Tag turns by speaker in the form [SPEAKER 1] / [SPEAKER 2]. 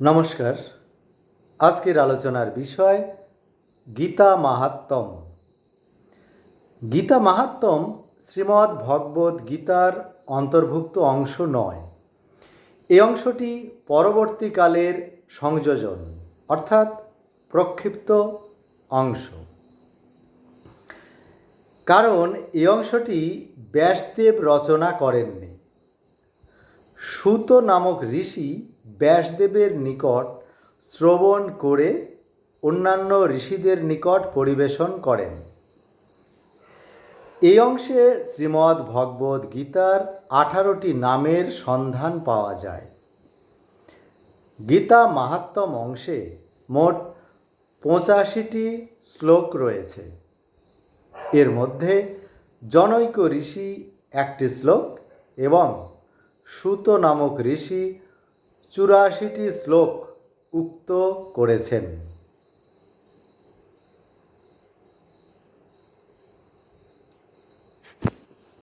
[SPEAKER 1] নমস্কার। আজকের আলোচনার বিষয় গীতা মাহাত্ম্যম। গীতা মাহাত্ম্যম শ্রীমদ্ ভগবদ্ গীতার অন্তর্ভুক্ত অংশ নয়। এই অংশটি পরবর্তীকালের সংযোজন, অর্থাৎ প্রক্ষিপ্ত অংশ। কারণ এই অংশটি ব্যাসদেব রচনা করেননি। সুত নামক ঋষি ব্যাসদেবের নিকট শ্রবণ করে অন্যান্য ঋষিদের নিকট পরিবেশন করেন। এই অংশে শ্রীমদ্ ভগবদ্ গীতার আঠারোটি নামের সন্ধান পাওয়া যায়। গীতা মাহাত্ম্যম অংশে মোট পঁচাশিটি শ্লোক রয়েছে। এর মধ্যে জনৈক ঋষি একটি শ্লোক এবং সুত নামক ঋষি চুরাশিটি শ্লোক উক্ত করেছেন।